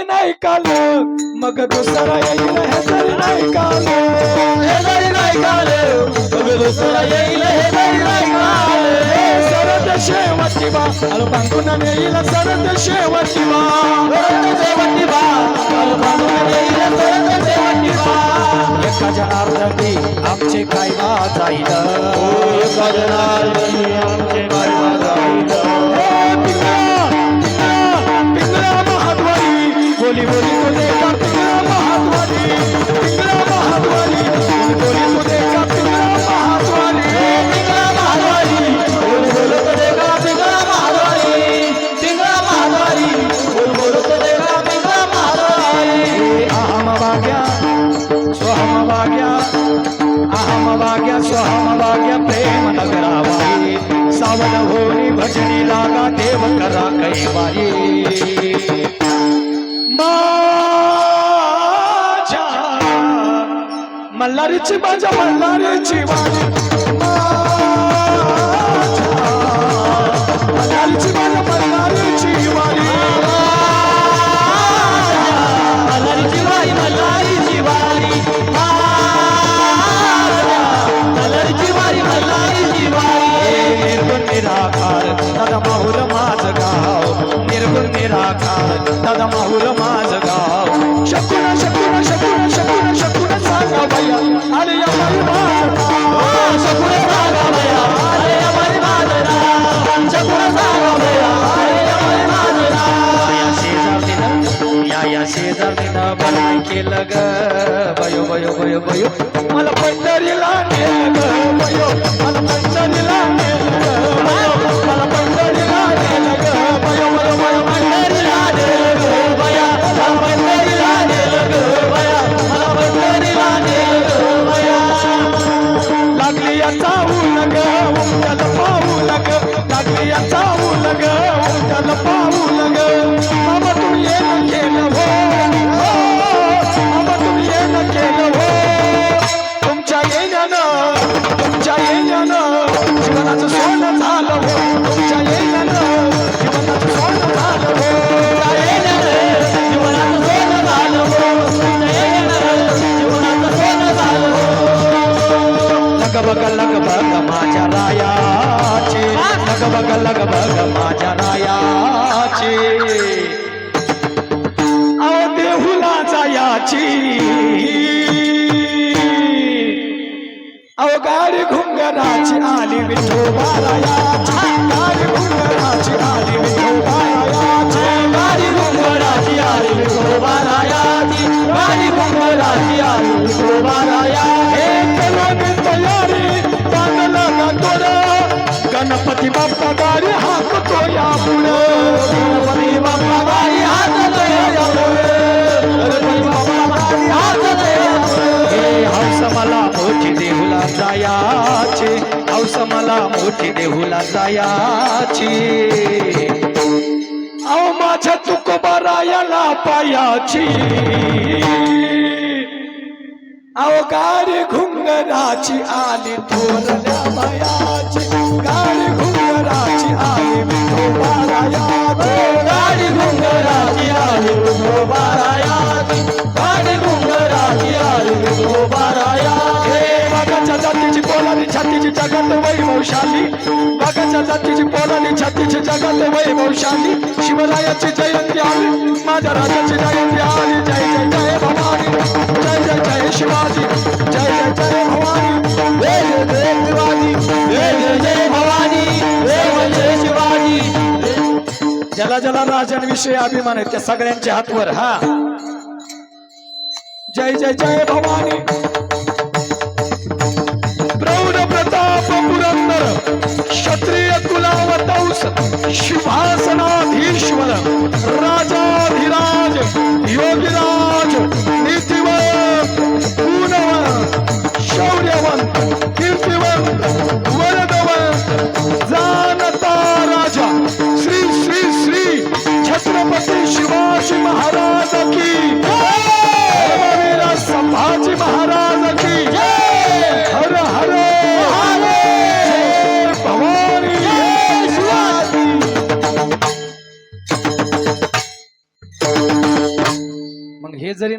जरी नाही काल. मग दुसरा येईल हे जरी नाही काल. हे जरी नाही काल. मग दुसरा येईल हे जरी नाही काल. सरद शेवटी बा. अल बांधून येईल सरद शेवटी बा. परत शेवटी बा. काल बांधून येईल सरद शेवटी बा. एका जनार्दनी आमचे काय वा जाईल एका जनार्दनी बोली बोली तुझे का पिंगला महात वाली पिंगला महात बोली तुझे का पिंगला महात वाली पिंगला महात वाली बोल बोल तुझे का पिंगला महात वाली पिंगला महात वाली बोल बोल तुझे का पिंगला महात वाली अहम भाग्या स्वहम प्रेम नगरा वाली सावन होनी भजनी लागा, देव करा, कई बाई माझ्या. मल्हारीची माझ्या मल्हारीची वारी माझ्या मल्हारीची माझ्या मल्हारीची वारी मल्हारीची वारी मल्हारीची वारी मल्हारीची वारी मल्हारीची वारी निराकार दादा माहुर माझ गाव. निर्गुण निराकार दादा माहुर शेजारीनं बनाय केलं ग. बयो बयो बयो बयो. मला पंढरीला नेलं बयो. मला पंढरीला लग लग बग माझ्या रायाची अव देहुला जायाची अव गाडी घुंगराची आली विठोबा रायाची गाडी घुंगराची आली विठोबा रायाची गाडी घुंगराची आली विठोबारायाची. गाडी घुंगराची आली विठोबाराया हे गणपती बाप्पा गाडी हाकतो या पुढं गणपती बाप्पा गाडी हात गणपती बाप्पा हात दया हे हौस मला मोठी देहुला जायाचे. हौस मला मोठी देहुला जायाची. अहो माझ्या तुकोबारायाला पायाची. अहो गाडी घुंगराची आली थोरल्या बायाची जगत वैभवशाली वाघाच्या जातीची पोलाली छातीची जगत वैभवशाली शिवरायाची जयंती आली, माझ्या राजाची जयंती आली। जय जय जय भवानी, जय जय जय शिवाजी, जय जय जय भवानी, जय जय जय शिवाजी, जय जय जय भवानी, जय जय शिवाजी। ज्याला ज्याला राजांविषयी अभिमान आहे त्या सगळ्यांच्या हातवर, हा। जय जय जय भवानी प्रताप पुरंदर क्षत्रिय कुलावतंस शिवासनाधीश्वर राजाधिराज योगिराज नीतिवंत गुणवंत शौर्यवंत कीर्तिवंत वरदवंत जाणता राजा श्री श्री श्री छत्रपती शिवाजी महाराज की संभाजी महाराज!